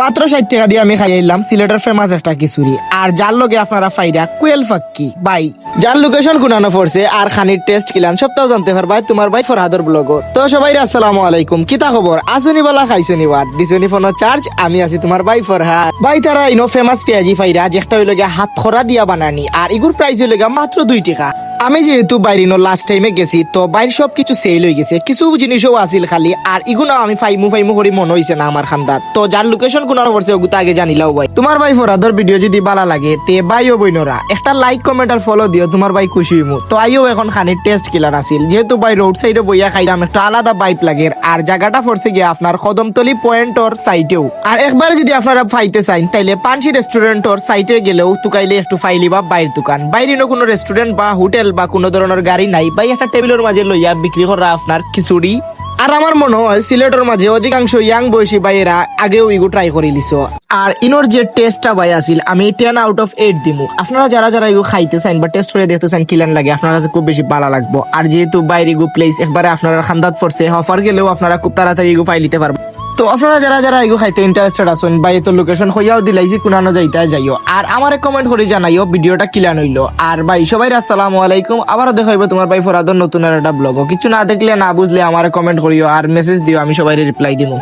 মাত্র ষাট টাকা দিয়ে আমি খাই এলাম সিলেটের ফেমাস একটা খিচুড়ি। আর যার লগে আপনারা ফাইরা কুয়েল ফাক্কি। বাই। যার লোকেশন কুনানো পড়ছে আর খানির টেস্ট কিলান সপ্তাহ জানতে পারবা তোমার ভাই ফরহাদর ব্লগ তো সবাই আসসালামু আলাইকুম। কিতা খবর? আসুনি বলা খাইছনি বাদ। দিছনি ফোন চার্জ আমি আছি তোমার ভাই ফরহাদ। ভাই তারা ইনো ফেমাস পেঁয়াজি ফাইরা, যেটা হইল হাত খরা দিয়া বানানি। আর ইগুর প্রাইস হইল মাত্র দুই টাকা। আমি যেহেতু বাইরিনো লাস্ট টাইমে গেছি, তো বাইর সব কিছু সেল হয়ে গেছে। কিছু জিনিসও আছিল খালি, আর ইগুনা আমি ফাইমু ফাইমু করি মনে হইছে না আমার খান্দাত তো যার লোকেশন কোনার পড়ছে ওগুতা আগে জানিলাও ভাই। তোমার ভাই ফরাদর ভিডিও যদি ভালো লাগে, তে বাইও বইনরা, একটা লাইক কমেন্ট আর ফলো দিও, তোমার ভাই খুশি হইমু। তো আইও এখন খানির টেস্ট কিলার আছিল। যেহেতু ভাই রোড সাইডে বইয়া খাইলাম একটা আলাদা বাইপ লাগে, আর জায়গাটা পড়ছে গিয়ে আপনার কদমতলি পয়েন্টর সাইটেও আর একবারে যদি আপনারা ফাইতে চাইন তাইলে পানসি রেস্টুরেন্টর সাইটে গেলেও তুকাইলে একটু ফাইলি বা বাইর দোকান। বাইরে কোনো রেস্টুরেন্ট বা হোটেল বা কোনো ধরনের গাড়ি নাই, বা একটা টেবিলের মাঝে লইয়া বিক্রি করা আপনার খিচুড়ি। আর আমার মনে হয় সিলেটের মাঝে অধিকাংশ ইয়াং বয়সী ভাইয়েরা আগেও ইগু ট্রাই করে লিছ আর ইনোর যে টেস্টটা ভাই আছিল, আমি টেন আউট অফ এইট দিমু। আপনারা যারা যারা ইগু খাইতে চান বা টেস্ট করে দেখতে চান কিলান লাগে, আপনার কাছে খুব বেশি ভালো লাগবো। আর যেহেতু বাইরে ইগু প্লেস একবারে আপনারা খান্দাত পড়ছে অফার গেলেও আপনারা খুব তাড়াতাড়ি ইগু ফাই লিতে পারবেন। তো আপনারা যারা যারা এগো খাইতে ইন্টারেস্টেড আছেন বা এত লোকেশন হইয়াও দিলাইছি কুনানো যাইতে যাইও, আর আমার কমেন্ট করে জানাইও ভিডিওটা কিলান হইল। আর ভাই সবাই আসসালামু আলাইকুম। আবারও দেখাইব তোমার ভাই ফরাদর নতুন আর একটা ব্লগ কিছু না দেখলে না বুঝলে আমার কমেন্ট করিও, আর মেসেজ দিও, আমি সবাই রিপ্লাই দিমু।